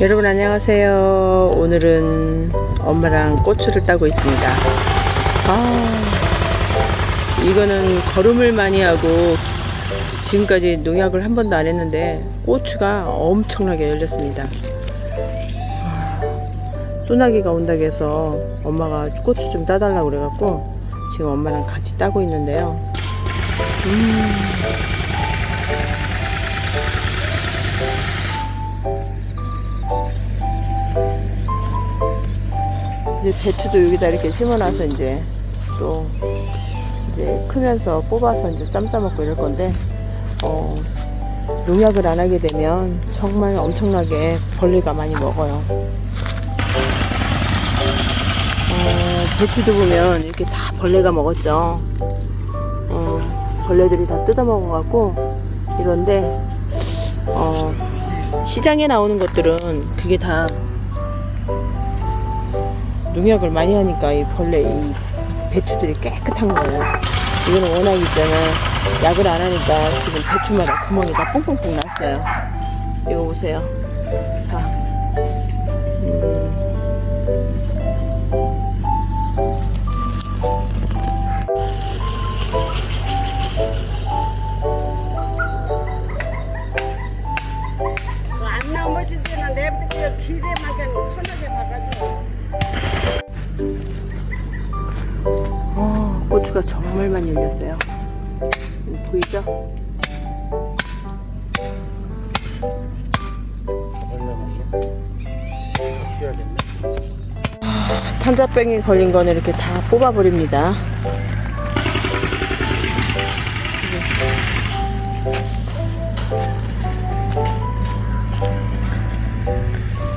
여러분 안녕하세요. 오늘은 엄마랑 고추를 따고 있습니다. 아, 이거는 거름을 많이 하고 지금까지 농약을 한 번도 안 했는데 고추가 엄청나게 열렸습니다. 아, 소나기가 온다고 해서 엄마가 고추 좀 따달라고 그래갖고 지금 엄마랑 같이 따고 있는데요. 이제 배추도 여기다 이렇게 심어놔서 이제 또 이제 크면서 뽑아서 이제 쌈 싸먹고 이럴 건데 어, 농약을 안 하게 되면 정말 엄청나게 벌레가 많이 먹어요. 어, 배추도 보면 이렇게 다 벌레가 먹었죠. 어, 벌레들이 다 뜯어먹어갖고 이런데 어, 시장에 나오는 것들은 그게 다 농약을 많이 하니까 이 벌레 이 배추들이 깨끗한 거예요. 이거는 워낙 있잖아요. 약을 안 하니까 지금 배추마다 구멍이 다 뽕뽕뽕 났어요. 이거 보세요. 다. 어, 고추가 정말 많이 열렸어요. 보이죠? 탄자병이 걸린 거는 이렇게 다 뽑아버립니다.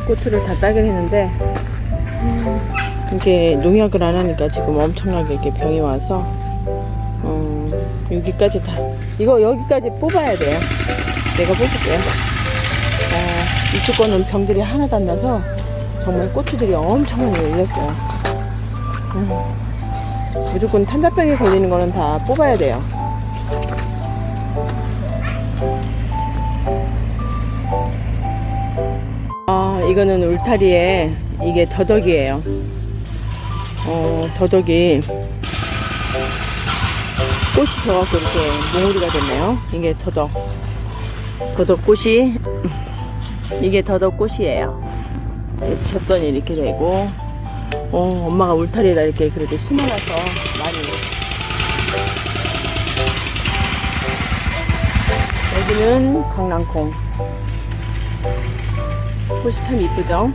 고추를 다 따긴 했는데 이게 농약을 안 하니까 지금 엄청나게 이렇게 병이 와서 어, 여기까지 다 이거 여기까지 뽑아야 돼요. 내가 뽑을게요. 어, 이쪽 거는 병들이 하나도 안 나서 정말 고추들이 엄청나게 열렸어요. 음, 무조건 탄자병에 걸리는 거는 다 뽑아야 돼요. 아, 이거는 울타리에 이게 더덕이에요. 어, 더덕이 꽃이 져갖고 이렇게 몽우리가 됐네요. 이게 더덕. 더덕꽃이, 이게 더덕꽃이에요. 이렇게 졌더니 이렇게 되고, 어, 엄마가 울타리에다 이렇게 그래도 심어놔서 많이. 여기는 강낭콩. 꽃이 참 이쁘죠?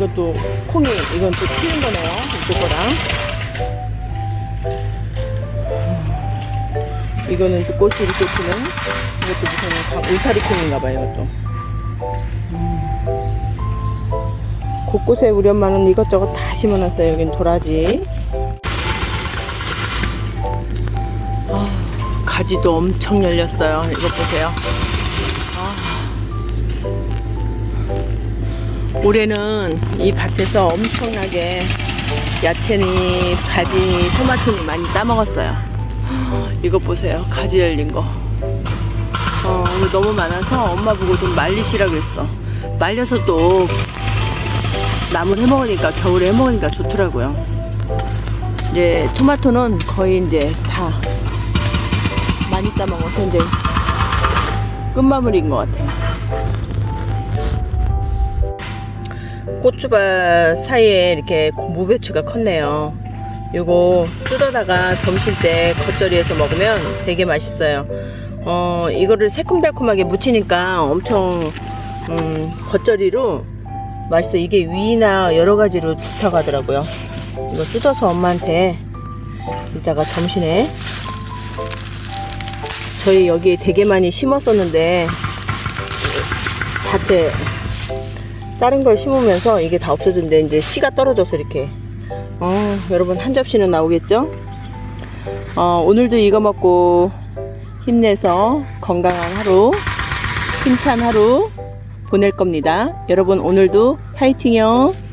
이것도 콩이 이건 또 튀는 거네요. 이쪽 거랑. 음, 이거는 또 꽃이 이렇게 튀는 이것도 무슨 다 울타리 콩인가 봐요. 이것도. 음. 곳곳에 우리 엄마는 이것저것 다 심어놨어요. 여긴 도라지. 아, 가지도 엄청 열렸어요. 이것 보세요. 올해는 이 밭에서 엄청나게 야채니 가지 토마토니 많이 따먹었어요. 이거 보세요. 가지 열린 거. 어, 이거 너무 많아서 엄마 보고 좀 말리시라고 했어. 말려서 또 나물 해먹으니까 겨울에 해먹으니까 좋더라고요. 이제 토마토는 거의 이제 다 많이 따먹어서 이제 끝마무리인 것 같아요 고추밭 사이에 이렇게 무배추가 컸네요. 요거 뜯어다가 점심 때 겉절이해서 먹으면 되게 맛있어요. 어, 이거를 새콤달콤하게 무치니까 엄청, 음, 겉절이로 맛있어. 이게 위나 여러 가지로 좋다고 하더라고요. 이거 뜯어서 엄마한테 이따가 점심에 저희 여기 되게 많이 심었었는데 밭에 다른 걸 심으면서 이게 다 없어졌는데 이제 씨가 떨어져서 이렇게 어, 여러분 한 접시는 나오겠죠? 어, 오늘도 이거 먹고 힘내서 건강한 하루 힘찬 하루 보낼 겁니다. 여러분 오늘도 파이팅요.